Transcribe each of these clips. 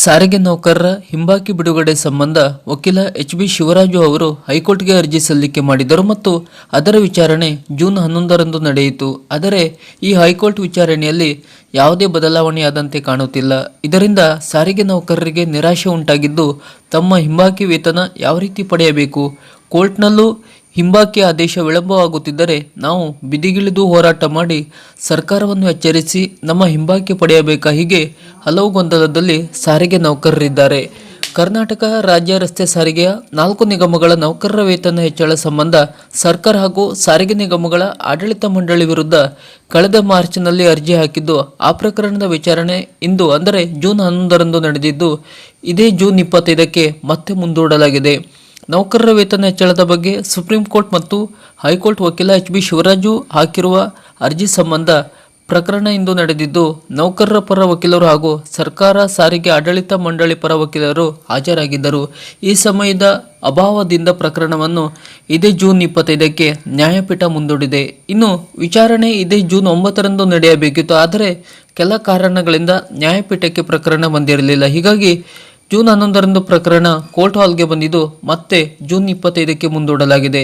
ಸಾರಿಗೆ ನೌಕರರ ಹಿಂಬಾಕಿ ಬಿಡುಗಡೆ ಸಂಬಂಧ ವಕೀಲ ಎಚ್ ಬಿ ಶಿವರಾಜು ಅವರು ಹೈಕೋರ್ಟ್ಗೆ ಅರ್ಜಿ ಸಲ್ಲಿಕೆ ಮಾಡಿದರು ಮತ್ತು ಅದರ ವಿಚಾರಣೆ ಜೂನ್ ಹನ್ನೊಂದರಂದು ನಡೆಯಿತು. ಆದರೆ ಈ ಹೈಕೋರ್ಟ್ ವಿಚಾರಣೆಯಲ್ಲಿ ಯಾವುದೇ ಬದಲಾವಣೆಯಾದಂತೆ ಕಾಣುತ್ತಿಲ್ಲ. ಇದರಿಂದ ಸಾರಿಗೆ ನೌಕರರಿಗೆ ನಿರಾಶೆ ಉಂಟಾಗಿದ್ದು ತಮ್ಮ ಹಿಂಬಾಕಿ ವೇತನ ಯಾವ ರೀತಿ ಪಡೆಯಬೇಕು? ಕೋರ್ಟ್ನಲ್ಲೂ ಹಿಂಬಾಕಿ ಆದೇಶ ವಿಳಂಬವಾಗುತ್ತಿದ್ದರೆ ನಾವು ಬಿದಿಗಿಳಿದು ಹೋರಾಟ ಮಾಡಿ ಸರ್ಕಾರವನ್ನು ಎಚ್ಚರಿಸಿ ನಮ್ಮ ಹಿಂಬಾಕಿ ಪಡೆಯಬೇಕಾ ಹೀಗೆ ಹಲವು ಗೊಂದಲದಲ್ಲಿ ಸಾರಿಗೆ ನೌಕರರಿದ್ದಾರೆ. ಕರ್ನಾಟಕ ರಾಜ್ಯ ರಸ್ತೆ ಸಾರಿಗೆಯ ನಾಲ್ಕು ನಿಗಮಗಳ ನೌಕರರ ವೇತನ ಹೆಚ್ಚಳ ಸಂಬಂಧ ಸರ್ಕಾರ ಹಾಗೂ ಸಾರಿಗೆ ನಿಗಮಗಳ ಆಡಳಿತ ಮಂಡಳಿ ವಿರುದ್ಧ ಕಳೆದ ಮಾರ್ಚ್ನಲ್ಲಿ ಅರ್ಜಿ ಹಾಕಿದ್ದು ಆ ಪ್ರಕರಣದ ವಿಚಾರಣೆ ಇಂದು ಅಂದರೆ ಜೂನ್ ಹನ್ನೊಂದರಂದು ನಡೆದಿದ್ದು, ಇದೇ ಜೂನ್ ಇಪ್ಪತ್ತೈದಕ್ಕೆ ಮತ್ತೆ ಮುಂದೂಡಲಾಗಿದೆ. ನೌಕರರ ವೇತನ ಹೆಚ್ಚಳದ ಬಗ್ಗೆ ಸುಪ್ರೀಂ ಕೋರ್ಟ್ ಮತ್ತು ಹೈಕೋರ್ಟ್ ವಕೀಲ ಎಚ್ ಬಿ ಶಿವರಾಜು ಹಾಕಿರುವ ಅರ್ಜಿ ಸಂಬಂಧ ಪ್ರಕರಣ ಇಂದು ನಡೆದಿದ್ದು, ನೌಕರರ ಪರ ವಕೀಲರು ಹಾಗೂ ಸರ್ಕಾರ ಸಾರಿಗೆ ಆಡಳಿತ ಮಂಡಳಿ ಪರ ವಕೀಲರು ಹಾಜರಾಗಿದ್ದರು. ಈ ಸಮಯದ ಅಭಾವದಿಂದ ಪ್ರಕರಣವನ್ನು ಇದೇ ಜೂನ್ ಇಪ್ಪತ್ತೈದಕ್ಕೆ ನ್ಯಾಯಪೀಠ ಮುಂದೂಡಿದೆ. ಇನ್ನು ವಿಚಾರಣೆ ಇದೇ ಜೂನ್ ಒಂಬತ್ತರಂದು ನಡೆಯಬೇಕಿತ್ತು, ಆದರೆ ಕೆಲ ಕಾರಣಗಳಿಂದ ನ್ಯಾಯಪೀಠಕ್ಕೆ ಪ್ರಕರಣ ಬಂದಿರಲಿಲ್ಲ. ಹೀಗಾಗಿ ಜೂನ್ ಹನ್ನೊಂದರಂದು ಪ್ರಕರಣ ಕೋರ್ಟ್ ಹಾಲ್ಗೆ ಬಂದಿದ್ದು ಮತ್ತೆ ಜೂನ್ ಇಪ್ಪತ್ತೈದಕ್ಕೆ ಮುಂದೂಡಲಾಗಿದೆ.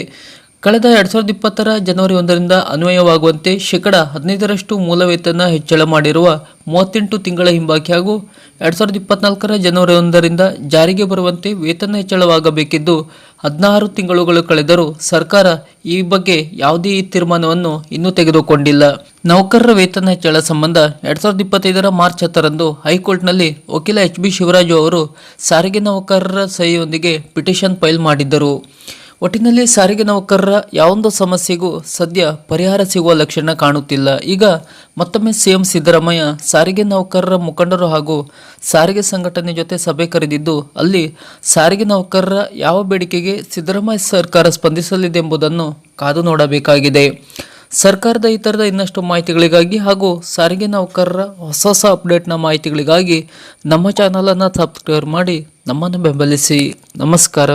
ಕಳೆದ ಎರಡ್ ಸಾವಿರದ ಇಪ್ಪತ್ತರ ಜನವರಿ ಒಂದರಿಂದ ಅನ್ವಯವಾಗುವಂತೆ ಶೇಕಡ ಹದಿನೈದರಷ್ಟು ಮೂಲ ವೇತನ ಹೆಚ್ಚಳ ಮಾಡಿರುವ ಮೂವತ್ತೆಂಟು ತಿಂಗಳ ಹಿಂಬಾಕಿ ಹಾಗೂ ಎರಡ್ ಸಾವಿರದ ಇಪ್ಪತ್ನಾಲ್ಕರ ಜನವರಿ ಒಂದರಿಂದ ಜಾರಿಗೆ ಬರುವಂತೆ ವೇತನ ಹೆಚ್ಚಳವಾಗಬೇಕಿದ್ದು ಹದಿನಾರು ತಿಂಗಳುಗಳು ಕಳೆದರೂ ಸರ್ಕಾರ ಈ ಬಗ್ಗೆ ಯಾವುದೇ ತೀರ್ಮಾನವನ್ನು ಇನ್ನೂ ತೆಗೆದುಕೊಂಡಿಲ್ಲ. ನೌಕರರ ವೇತನ ಹೆಚ್ಚಳ ಸಂಬಂಧ ಎರಡ್ ಸಾವಿರದ ಇಪ್ಪತ್ತೈದರ ಮಾರ್ಚ್ ಹತ್ತರಂದು ಹೈಕೋರ್ಟ್ನಲ್ಲಿ ವಕೀಲ ಎಚ್ ಬಿ ಶಿವರಾಜು ಅವರು ಸಾರಿಗೆ ನೌಕರರ ಸಹಿಯೊಂದಿಗೆ ಪಿಟಿಷನ್ ಫೈಲ್ ಮಾಡಿದ್ದರು. ಒಟ್ಟಿನಲ್ಲಿ ಸಾರಿಗೆ ನೌಕರರ ಯಾವೊಂದು ಸಮಸ್ಯೆಗೂ ಸದ್ಯ ಪರಿಹಾರ ಸಿಗುವ ಲಕ್ಷಣ ಕಾಣುತ್ತಿಲ್ಲ. ಈಗ ಮತ್ತೊಮ್ಮೆ ಸಿಎಂ ಸಿದ್ದರಾಮಯ್ಯ ಸಾರಿಗೆ ನೌಕರರ ಮುಖಂಡರು ಹಾಗೂ ಸಾರಿಗೆ ಸಂಘಟನೆ ಜೊತೆ ಸಭೆ ಕರೆದಿದ್ದು, ಅಲ್ಲಿ ಸಾರಿಗೆ ನೌಕರರ ಯಾವ ಬೇಡಿಕೆಗೆ ಸಿದ್ದರಾಮಯ್ಯ ಸರ್ಕಾರ ಸ್ಪಂದಿಸಲಿದೆ ಎಂಬುದನ್ನು ಕಾದು ನೋಡಬೇಕಾಗಿದೆ. ಸರ್ಕಾರದ ಈ ಥರದ ಇನ್ನಷ್ಟು ಮಾಹಿತಿಗಳಿಗಾಗಿ ಹಾಗೂ ಸಾರಿಗೆ ನೌಕರರ ಹೊಸ ಹೊಸ ಅಪ್ಡೇಟ್ನ ಮಾಹಿತಿಗಳಿಗಾಗಿ ನಮ್ಮ ಚಾನಲನ್ನು ಸಬ್ಸ್ಕ್ರೈಬ್ ಮಾಡಿ ನಮ್ಮನ್ನು ಬೆಂಬಲಿಸಿ. ನಮಸ್ಕಾರ.